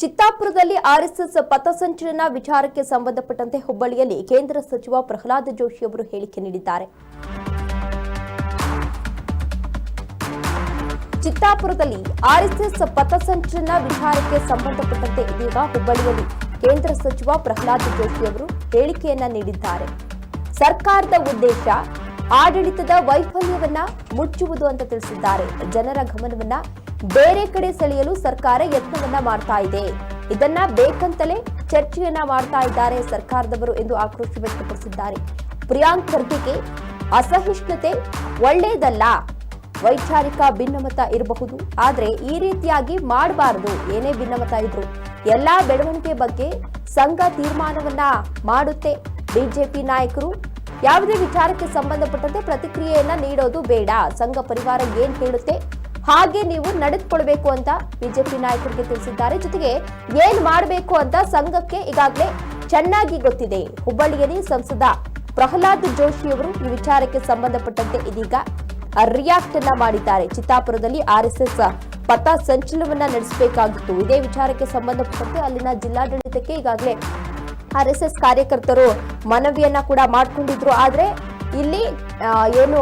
ಚಿತ್ತಾಪುರದಲ್ಲಿ RSS ಪಥಸಂಚಲನ ವಿಚಾರಕ್ಕೆ ಸಂಬಂಧಪಟ್ಟಂತೆ ಹುಬ್ಬಳ್ಳಿಯಲ್ಲಿ ಕೇಂದ್ರ ಸಚಿವ ಪ್ರಹ್ಲಾದ್ ಜೋಶಿ ಅವರು ಹೇಳಿಕೆ ನೀಡಿದ್ದಾರೆ. ಚಿತ್ತಾಪುರದಲ್ಲಿ ಆರ್ಎಸ್ಎಸ್ ಪಥಸಂಚಲನ ವಿಚಾರಕ್ಕೆ ಸಂಬಂಧಪಟ್ಟಂತೆ ಇದೀಗ ಹುಬ್ಬಳ್ಳಿಯಲ್ಲಿ ಕೇಂದ್ರ ಸಚಿವ ಪ್ರಹ್ಲಾದ್ ಜೋಶಿ ಅವರು ಹೇಳಿಕೆಯನ್ನ ನೀಡಿದ್ದಾರೆ. ಸರ್ಕಾರದ ಉದ್ದೇಶ ಆಡಳಿತದ ವೈಫಲ್ಯವನ್ನ ಮುಚ್ಚುವುದು ಅಂತ ತಿಳಿಸಿದ್ದಾರೆ. ಜನರ ಗಮನವನ್ನ ಬೇರೆ ಕಡೆ ಸೆಳೆಯಲು ಸರ್ಕಾರ ಯತ್ನವನ್ನ ಮಾಡ್ತಾ ಇದೆ. ಇದನ್ನ ಬೇಕಂತಲೇ ಚರ್ಚೆಯನ್ನ ಮಾಡ್ತಾ ಇದ್ದಾರೆ ಸರ್ಕಾರದವರು ಎಂದು ಆಕ್ರೋಶ ವ್ಯಕ್ತಪಡಿಸಿದ್ದಾರೆ. ಪ್ರಿಯಾಂಕ್ ಖರ್ಗೆಗೆ ಅಸಹಿಷ್ಣುತೆ ಒಳ್ಳೆಯದಲ್ಲ. ವೈಚಾರಿಕ ಭಿನ್ನಮತ ಇರಬಹುದು. ಆದ್ರೆ ಈ ರೀತಿಯಾಗಿ ಮಾಡಬಾರದು. ಏನೇ ಭಿನ್ನಮತ ಇದ್ರು ಎಲ್ಲಾ ಬೆಳವಣಿಗೆ ಬಗ್ಗೆ ಸಂಘ ತೀರ್ಮಾನವನ್ನ ಮಾಡುತ್ತೆ. ಬಿಜೆಪಿ ನಾಯಕರು ಯಾವುದೇ ವಿಚಾರಕ್ಕೆ ಸಂಬಂಧಪಟ್ಟಂತೆ ಪ್ರತಿಕ್ರಿಯೆಯನ್ನ ನೀಡೋದು ಬೇಡ. ಸಂಘ ಪರಿವಾರ ಏನ್ ಹೇಳುತ್ತೆ? ಹಾಗೆ ನೀವು ನಡೆದುಕೊಳ್ಬೇಕು ಅಂತ ಬಿಜೆಪಿ ನಾಯಕರಿಗೆ ತಿಳಿಸಿದ್ದಾರೆ. ಜೊತೆಗೆ ಏನ್ ಮಾಡಬೇಕು ಅಂತ ಸಂಘಕ್ಕೆ ಈಗಾಗಲೇ ಚೆನ್ನಾಗಿ ಗೊತ್ತಿದೆ. ಹುಬ್ಬಳ್ಳಿಯಲ್ಲಿ ಸಂಸದ ಪ್ರಹ್ಲಾದ್ ಜೋಶಿ ಅವರು ಈ ವಿಚಾರಕ್ಕೆ ಸಂಬಂಧಪಟ್ಟಂತೆ ಇದೀಗ ರಿಯಾಕ್ಟ್ ಅನ್ನ ಮಾಡಿದ್ದಾರೆ. ಚಿತ್ತಾಪುರದಲ್ಲಿ ಆರ್ಎಸ್ಎಸ್ ಪಥ ಸಂಚಲನವನ್ನ ನಡೆಸಬೇಕಾಗಿತ್ತು. ಇದೇ ವಿಚಾರಕ್ಕೆ ಸಂಬಂಧಪಟ್ಟಂತೆ ಅಲ್ಲಿನ ಜಿಲ್ಲಾಡಳಿತಕ್ಕೆ ಈಗಾಗಲೇ ಆರ್ಎಸ್ಎಸ್ ಕಾರ್ಯಕರ್ತರು ಮನವಿಯನ್ನ ಕೂಡ ಮಾಡ್ಕೊಂಡಿದ್ರು. ಆದ್ರೆ ಇಲ್ಲಿ ಏನು,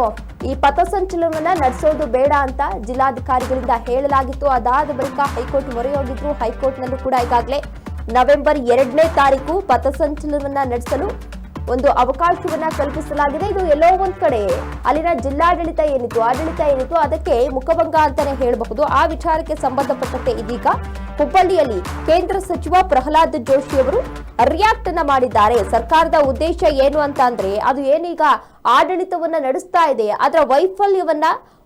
ಈ ಪಥಸಂಚಲನವನ್ನ ನಡೆಸೋದು ಬೇಡ ಅಂತ ಜಿಲ್ಲಾಧಿಕಾರಿಗಳಿಂದ ಹೇಳಲಾಗಿತ್ತು. ಅದಾದ ಬಳಿಕ ಹೈಕೋರ್ಟ್ ಮೊರೆ ಹೋಗಿದ್ರು ಹೈಕೋರ್ಟ್ನಲ್ಲೂ ಕೂಡ ಈಗಾಗಲೇ ನವೆಂಬರ್ ಎರಡನೇ ತಾರೀಕು ಪಥಸಂಚಲನವನ್ನ ನಡೆಸಲು ಒಂದು ಅವಕಾಶವನ್ನ ಕಲ್ಪಿಸಲಾಗಿದೆ. ಇದು ಎಲ್ಲೋ ಒಂದ್ ಕಡೆ. ಅಲ್ಲಿನ ಜಿಲ್ಲಾಡಳಿತ ಏನಿತ್ತು, ಆಡಳಿತ ಏನಿತ್ತು, ಅದಕ್ಕೆ ಮುಖಭಂಗ ಅಂತಾನೆ ಹೇಳಬಹುದು. ಆ ವಿಚಾರಕ್ಕೆ ಸಂಬಂಧಪಟ್ಟಂತೆ ಇದೀಗ ಹುಬ್ಬಳ್ಳಿಯಲ್ಲಿ ಕೇಂದ್ರ ಸಚಿವ ಪ್ರಹ್ಲಾದ್ ಜೋಶಿ ಅವರು ರಿಯಾಕ್ಟ್ ಅನ್ನ ಮಾಡಿದ್ದಾರೆ. ಸರ್ಕಾರದ ಉದ್ದೇಶ ಏನು ಅಂತ ಅಂದ್ರೆ, ಅದು ಏನೀಗ ಆಡಳಿತವನ್ನ ನಡೆಸ್ತಾ ಇದೆ. ಅದರ ವೈಫಲ್ಯವನ್ನ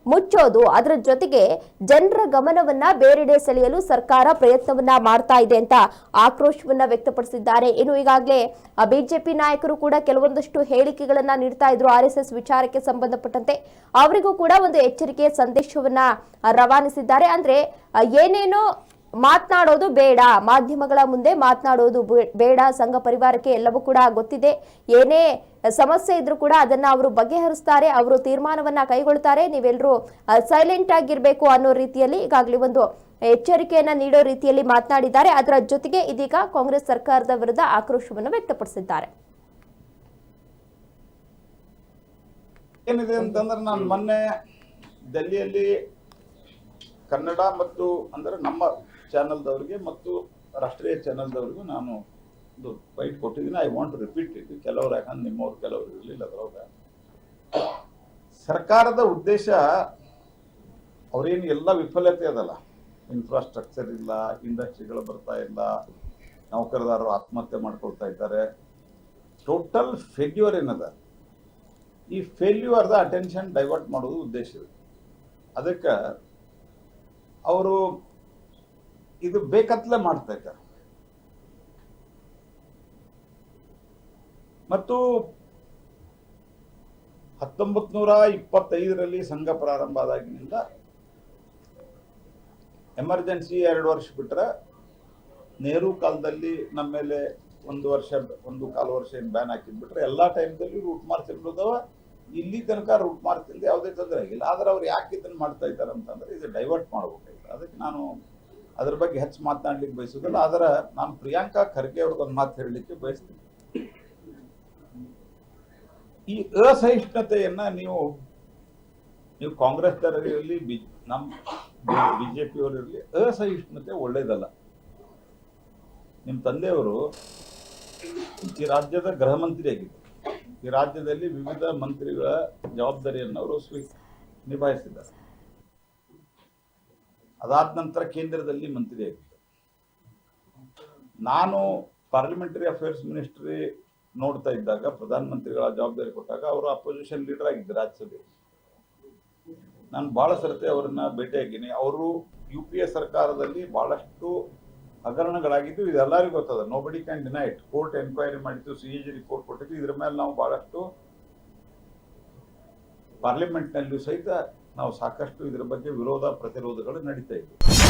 ಮುಚ್ಚೋದು. ಅದರ ಜೊತೆಗೆ ಜನರ ಗಮನವನ್ನ ಬೇರೆಡೆ ಸೆಳೆಯಲು ಸರ್ಕಾರ ಪ್ರಯತ್ನವನ್ನ ಮಾಡ್ತಾ ಇದೆ ಅಂತ ಆಕ್ರೋಶವನ್ನ ವ್ಯಕ್ತಪಡಿಸಿದ್ದಾರೆ. ಇನ್ನು ಈಗಾಗಲೇ ಬಿಜೆಪಿ ನಾಯಕರು ಕೂಡ ಕೆಲವೊಂದಷ್ಟು ಹೇಳಿಕೆಗಳನ್ನ ನೀಡ್ತಾ ಇದ್ರು ಆರ್ ವಿಚಾರಕ್ಕೆ ಸಂಬಂಧಪಟ್ಟಂತೆ. ಅವರಿಗೂ ಕೂಡ ಒಂದು ಎಚ್ಚರಿಕೆಯ ಸಂದೇಶವನ್ನ ರವಾನಿಸಿದ್ದಾರೆ. ಅಂದ್ರೆ, ಏನೇನೋ ಮಾತನಾಡೋದು ಬೇಡ. ಮಾಧ್ಯಮಗಳ ಮುಂದೆ ಮಾತನಾಡೋದು ಬೇಡ. ಸಂಘ ಪರಿವಾರಕ್ಕೆ ಎಲ್ಲವೂ ಕೂಡ ಗೊತ್ತಿದೆ. ಏನೇ ಸಮಸ್ಯೆ ಇದ್ರೂ ಕೂಡ ಅದನ್ನ ಅವರು ಬಗೆಹರಿಸ್ತಾರೆ, ಅವರು ತೀರ್ಮಾನವನ್ನ ಕೈಗೊಳ್ತಾರೆ. ನೀವೆಲ್ಲರೂ ಸೈಲೆಂಟ್ ಆಗಿರ್ಬೇಕು ಅನ್ನೋ ರೀತಿಯಲ್ಲಿ ಈಗಾಗಲೇ ಒಂದು ಎಚ್ಚರಿಕೆಯನ್ನ ನೀಡೋ ರೀತಿಯಲ್ಲಿ ಮಾತನಾಡಿದ್ದಾರೆ. ಅದರ ಜೊತೆಗೆ ಇದೀಗ ಕಾಂಗ್ರೆಸ್ ಸರ್ಕಾರದ ವಿರುದ್ಧ ಆಕ್ರೋಶವನ್ನು ವ್ಯಕ್ತಪಡಿಸಿದ್ದಾರೆ. ಏನಿದೆ ಅಂತಂದ್ರೆ ನಾನು ಮೊನ್ನೆ ಡೆಲ್ಲಿಯಲ್ಲಿ ಕನ್ನಡ ಮತ್ತು ಅಂದ್ರೆ ನಮ್ಮ ಚಾನಲ್ದವ್ರಿಗೆ ಮತ್ತು ರಾಷ್ಟ್ರೀಯ ಚಾನಲ್ದವ್ರಿಗೂ ನಾನು ಒಂದು ಫೈಟ್ ಕೊಟ್ಟಿದ್ದೀನಿ. ಐ ವಾಂಟ್ ರಿಪೀಟ್ ಇಟ್ ಕೆಲವ್ರು ಯಾಕಂದ್ರೆ ನಿಮ್ಮವ್ರು ಕೆಲವರು ಇರಲಿಲ್ಲ ಅದ್ರೊಳಗೆ. ಸರ್ಕಾರದ ಉದ್ದೇಶ ಅವ್ರೇನು ಎಲ್ಲ ವಿಫಲತೆ ಅದಲ್ಲ. ಇನ್ಫ್ರಾಸ್ಟ್ರಕ್ಚರ್ ಇಲ್ಲ ಇಂಡಸ್ಟ್ರಿಗಳು ಬರ್ತಾ ಇಲ್ಲ, ನೌಕರದಾರರು ಆತ್ಮಹತ್ಯೆ ಮಾಡ್ಕೊಳ್ತಾ ಇದ್ದಾರೆ. ಟೋಟಲ್ ಫೇಲ್ಯೂರ್ ಏನದ? ಈ ಫೇಲ್ಯೂರ್ದ ಅಟೆನ್ಷನ್ ಡೈವರ್ಟ್ ಮಾಡೋದು ಉದ್ದೇಶ. ಇದೆ ಅದಕ್ಕೆ ಅವರು ಇದು ಬೇಕತ್ಲೆ ಮಾಡ್ತಾ ಇದ್ದಾರೆ. ಮತ್ತು ಹತ್ತೊಂಬತ್ ನೂರ ಇಪ್ಪತ್ತೈದರಲ್ಲಿ ಸಂಘ ಪ್ರಾರಂಭ ಆದಾಗಿನಿಂದ ಎಮರ್ಜೆನ್ಸಿ ಎರಡು ವರ್ಷ ಬಿಟ್ಟರೆ ನೆಹರು ಕಾಲದಲ್ಲಿ ನಮ್ಮ ಮೇಲೆ ಒಂದು ವರ್ಷ, ಒಂದು ಕಾಲು ವರ್ಷ ಏನು ಬ್ಯಾನ್ ಹಾಕಿದ್ಬಿಟ್ರೆ ಎಲ್ಲಾ ಟೈಮ್ದಲ್ಲಿ ರೂಟ್ ಮಾರ್ಚ್ ಇರ್ಬೋದವ. ಇಲ್ಲಿ ತನಕ ರೂಟ್ ಮಾರ್ಕ್ ಇಲ್ಲದೆ ಯಾವುದೇ ತೊಂದರೆ ಆಗಿಲ್ಲ. ಆದ್ರೆ ಅವ್ರು ಯಾಕೆ ಇದನ್ನ ಮಾಡ್ತಾ ಇದ್ದಾರೆ ಅಂತಂದ್ರೆ ಇದು ಡೈವರ್ಟ್ ಮಾಡ್ಬೇಕಾಗಿತ್ತು. ಅದಕ್ಕೆ ನಾನು ಅದ್ರ ಬಗ್ಗೆ ಹೆಚ್ಚು ಮಾತನಾಡ್ಲಿಕ್ಕೆ ಬಯಸೋದಿಲ್ಲ ಆದರೆ ನಾನು ಪ್ರಿಯಾಂಕಾ ಖರ್ಗೆ ಅವ್ರಿಗೆ ಒಂದು ಮಾತು ಹೇಳಲಿಕ್ಕೆ ಬಯಸ್ತೀನಿ. ಈ ಅಸಹಿಷ್ಣುತೆಯನ್ನ ನೀವು ನೀವು ಕಾಂಗ್ರೆಸ್ ಇರಲಿ ಬಿ ನಮ್ಮ ಬಿಜೆಪಿ ಇರಲಿ, ಅಸಹಿಷ್ಣುತೆ ಒಳ್ಳೇದಲ್ಲ. ನಿಮ್ಮ ತಂದೆಯವರು ಈ ರಾಜ್ಯದ ಗೃಹ ಮಂತ್ರಿ ಈ ರಾಜ್ಯದಲ್ಲಿ ವಿವಿಧ ಮಂತ್ರಿಗಳ ಜವಾಬ್ದಾರಿಯನ್ನು ಅವರು ಸ್ವೀ, ನಿಭಾಯಿಸಿದ್ದಾರೆ. ಅದಾದ ನಂತರ ಕೇಂದ್ರದಲ್ಲಿ ಮಂತ್ರಿ ಆಗಿದ್ದರು. ನಾನು ಪಾರ್ಲಿಮೆಂಟರಿ ಅಫೇರ್ಸ್ ಮಿನಿಸ್ಟ್ರಿ ನೋಡ್ತಾ ಇದ್ದಾಗ, ಪ್ರಧಾನಮಂತ್ರಿಗಳ ಜವಾಬ್ದಾರಿ ಕೊಟ್ಟಾಗ ಅವರು ಅಪೋಸಿಷನ್ ಲೀಡರ್ ಆಗಿದ್ದರು ರಾಜ್ಯಸಭೆ ನಾನು ಭಾಳ ಸರ್ತಿ ಅವರನ್ನ ಭೇಟಿಯಾಗಿನಿ. ಅವರು ಯು ಪಿ ಎ ಸರ್ಕಾರದಲ್ಲಿ ಬಹಳಷ್ಟು ಹಗರಣಗಳಾಗಿದ್ದು ಇದೆಲ್ಲರಿಗೂ ಗೊತ್ತದ. Nobody can deny it court enquiry ಮಾಡಿದ್ದು ಸಿ ಎ ರಿಪೋರ್ಟ್ ಕೊಟ್ಟಿದ್ದು, ಇದ್ರ ಮೇಲೆ ನಾವು ಬಹಳಷ್ಟು ಪಾರ್ಲಿಮೆಂಟ್ನಲ್ಲೂ ಸಹಿತ ನಾವು ಸಾಕಷ್ಟು ಇದರ ಬಗ್ಗೆ ವಿರೋಧ, ಪ್ರತಿರೋಧಗಳು ನಡೀತಾ ಇದ್ವು.